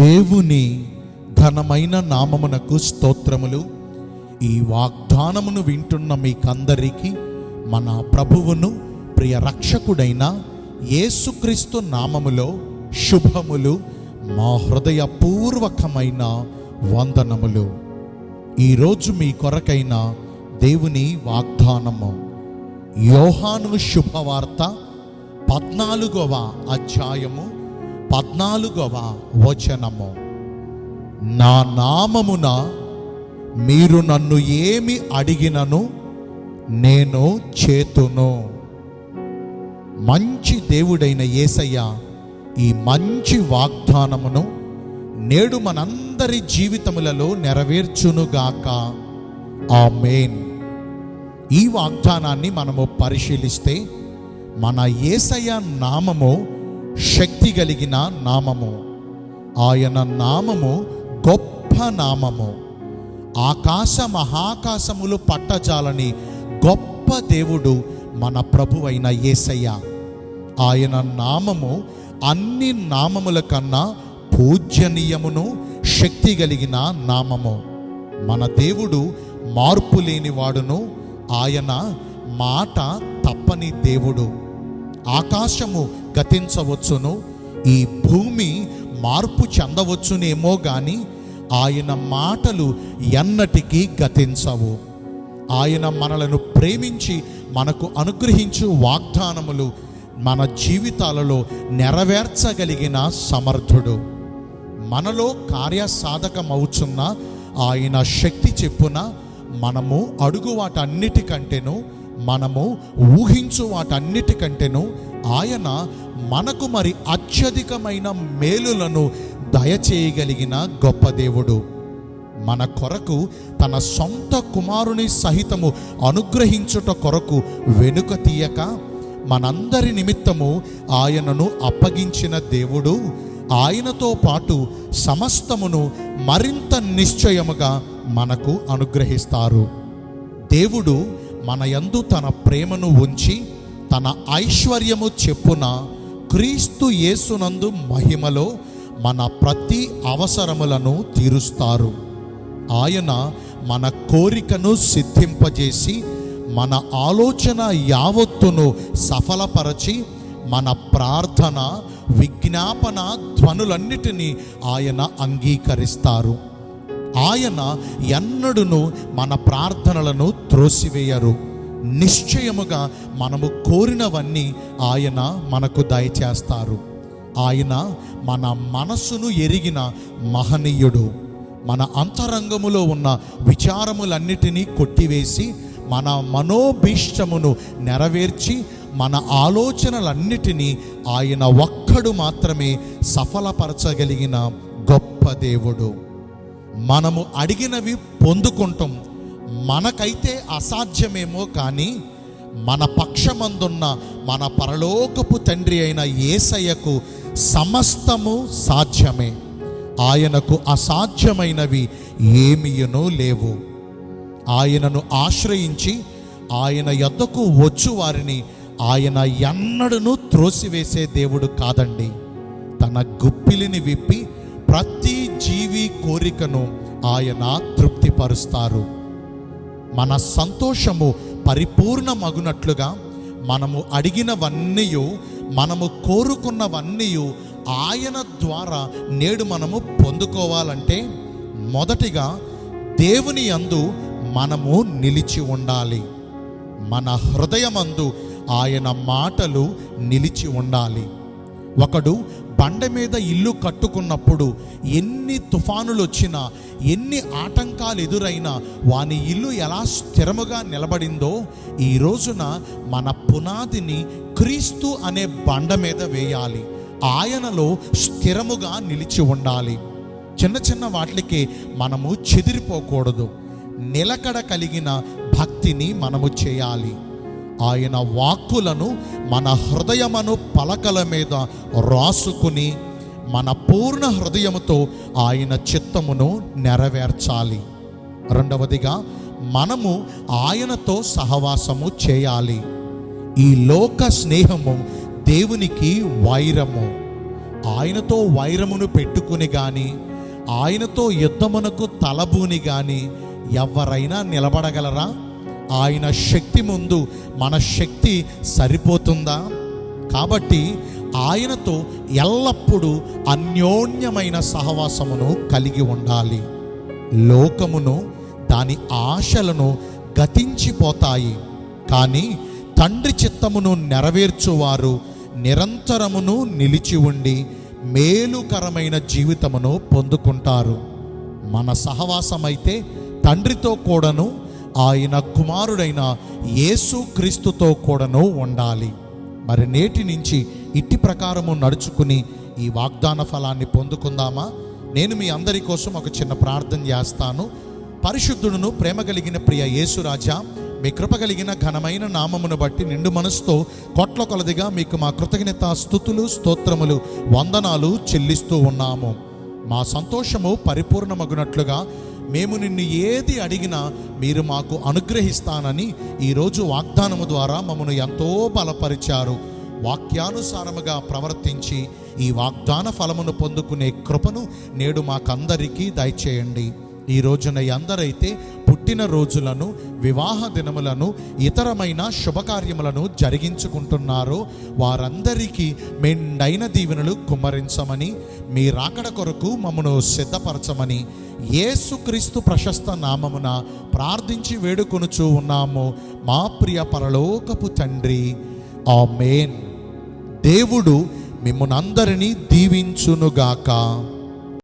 దేవుని ఘనమైన నామమునకు స్తోత్రములు. ఈ వాగ్దానమును వింటున్న మీకందరికీ మన ప్రభువును ప్రియ రక్షకుడైన యేసుక్రీస్తు నామములో శుభములు మా హృదయపూర్వకమైన వందనములు. ఈరోజు మీ కొరకైన దేవుని వాగ్దానము. యోహాను శుభవార్త పద్నాలుగవ అధ్యాయము పద్నాలుగవ వచనము. నా నామమున మీరు నన్ను ఏమి అడిగినను నేను చేతును. మంచి దేవుడైన యేసయ్య ఈ మంచి వాగ్దానమును నేడు మనందరి జీవితములలో నెరవేర్చునుగాక మెయిన్ ఈ వాగ్దానాన్ని మనము పరిశీలిస్తే మన యేసయ్య నామము శక్తి కలిగిన నామము. ఆయన నామము గొప్ప నామము. ఆకాశ మహాకాశములు పట్టజాలని గొప్ప దేవుడు మన ప్రభువైన యేసయ్య ఆయన నామము అన్ని నామముల కన్నా పూజ్యనీయమును శక్తి కలిగిన నామము. మన దేవుడు మార్పు లేనివాడును ఆయన మాట తప్పని దేవుడు. ఆకాశము గతించవచ్చును. ఈ భూమి మార్పు చెందవచ్చునేమో గాని ఆయన మాటలు ఎన్నటికీ గతించవు. ఆయన మనలను ప్రేమించి మనకు అనుగ్రహించు వాగ్దానములు మన జీవితాలలో నెరవేర్చగలిగిన సమర్థుడు. మనలో కార్యసాధకమవుచున్న ఆయన శక్తి చెప్పున మనము అడుగువాటన్నిటికంటేను మనము ఊహించు వాటన్నిటికంటేను ఆయన మనకు మరి అత్యధికమైన మేలులను దయచేయగలిగిన గొప్ప దేవుడు. మన కొరకు తన సొంత కుమారుని సహితము అనుగ్రహించుట కొరకు వెనుక తీయక మనందరి నిమిత్తము ఆయనను అప్పగించిన దేవుడు ఆయనతో పాటు సమస్తమును మరింత నిశ్చయముగా మనకు అనుగ్రహిస్తారు. దేవుడు మన యందు తన ప్రేమను ఉంచి తన ఐశ్వర్యము చెప్పున క్రీస్తు యేసునందు మహిమలో మన ప్రతి అవసరములను తీరుస్తారు. ఆయన మన కోరికను సిద్ధింపజేసి మన ఆలోచన యావత్తును సఫలపరచి మన ప్రార్థన విజ్ఞాపన ధ్వనులన్నిటినీ ఆయన అంగీకరిస్తారు. ఆయన ఎన్నడును మన ప్రార్థనలను త్రోసివేయరు. నిశ్చయముగా మనము కోరినవన్నీ ఆయన మనకు దయచేస్తారు. ఆయన మన మనస్సును ఎరిగిన మహనీయుడు. మన అంతరంగములో ఉన్న విచారములన్నిటినీ కొట్టివేసి మన మనోభీష్టమును నెరవేర్చి మన ఆలోచనలన్నిటినీ ఆయన ఒక్కడు మాత్రమే సఫలపరచగలిగిన గొప్ప దేవుడు. మనము అడిగినవి పొందుకుంటాం. మనకైతే అసాధ్యమేమో కానీ మన పక్షమందున్న మన పరలోకపు తండ్రి అయిన యేసయ్యకు సమస్తము సాధ్యమే. ఆయనకు అసాధ్యమైనవి ఏమియనో లేవు. ఆయనను ఆశ్రయించి ఆయన యొద్దకు వచ్చు వారిని ఆయన ఎన్నడను త్రోసివేసే దేవుడు కాదండి. తన గుప్పిలిని విప్పి ప్రతి జీవి కోరికను ఆయన తృప్తిపరుస్తారు. మన సంతోషము పరిపూర్ణమగునట్లుగా మనము అడిగినవన్నీ మనము కోరుకున్నవన్నీ ఆయన ద్వారా నేడు మనము పొందుకోవాలంటే మొదటిగా దేవుని యందు మనము నిలిచి ఉండాలి. మన హృదయమందు ఆయన మాటలు నిలిచి ఉండాలి. ఒకడు బండ మీద ఇల్లు కట్టుకున్నప్పుడు ఎన్ని తుఫానులు వచ్చినా ఎన్ని ఆటంకాలు ఎదురైనా వాని ఇల్లు ఎలా స్థిరముగా నిలబడిందో ఈ రోజున మన పునాదిని క్రీస్తు అనే బండ మీద వేయాలి. ఆయనలో స్థిరముగా నిలిచి ఉండాలి. చిన్న చిన్న వాటికి మనము చెదిరిపోకూడదు. నిలకడ కలిగిన భక్తిని మనము చేయాలి. ఆయన వాక్కులను మన హృదయమను పలకల మీద రాసుకుని మన పూర్ణ హృదయముతో ఆయన చిత్తమును నెరవేర్చాలి. రెండవదిగా మనము ఆయనతో సహవాసము చేయాలి. ఈ లోక స్నేహము దేవునికి వైరము. ఆయనతో వైరమును పెట్టుకుని గాని ఆయనతో యుద్ధమునకు తలబూని గాని ఎవరైనా నిలబడగలరా? ఆయన శక్తి ముందు మన శక్తి సరిపోతుందా? కాబట్టి ఆయనతో ఎల్లప్పుడూ అన్యోన్యమైన సహవాసమును కలిగి ఉండాలి. లోకమును దాని ఆశలను గతించిపోతాయి. కానీ తండ్రి చిత్తమును నెరవేర్చువారు నిరంతరమును నిలిచి ఉండి మేలుకరమైన జీవితమును పొందుకుంటారు. మన సహవాసమైతే తండ్రితో కూడాను ఆయన కుమారుడైన యేసు క్రీస్తుతో కూడాను ఉండాలి. మరి నేటి నుంచి ఇట్టి ప్రకారము నడుచుకుని ఈ వాగ్దాన ఫలాన్ని పొందుకుందామా? నేను మీ అందరి కోసం ఒక చిన్న ప్రార్థన చేస్తాను. పరిశుద్ధుడును ప్రేమ కలిగిన ప్రియ యేసురాజా మీ కృప కలిగిన ఘనమైన నామమును బట్టి నిండు మనసుతో కొట్ల కొలదిగా మీకు మా కృతజ్ఞత స్థుతులు స్తోత్రములు వందనాలు చెల్లిస్తూ ఉన్నాము. మా సంతోషము పరిపూర్ణమగునట్లుగా మేము నిన్ను ఏది అడిగినా మీరు మాకు అనుగ్రహిస్తానని ఈరోజు వాగ్దానము ద్వారా మమ్మను ఎంతో బలపరిచారు. వాక్యానుసారముగా ప్రవర్తించి ఈ వాగ్దాన ఫలమును పొందుకునే కృపను నేడు మాకందరికీ దయచేయండి. ఈ రోజున ఎందరైతే పుట్టిన రోజులను వివాహ దినములను ఇతరమైన శుభకార్యములను జరిగించుకుంటున్నారో వారందరికీ మెండైన దీవెనలు కుమ్మరించమని మీ రాకడ కొరకు మమ్మను సిద్ధపరచమని యేసుక్రీస్తు ప్రశస్త నామమున ప్రార్థించి వేడుకొనుచూ ఉన్నాము. మా ప్రియ పరలోకపు తండ్రి ఆ మేన్ దేవుడు మిమ్మల్ని అందరినీ దీవించునుగాక.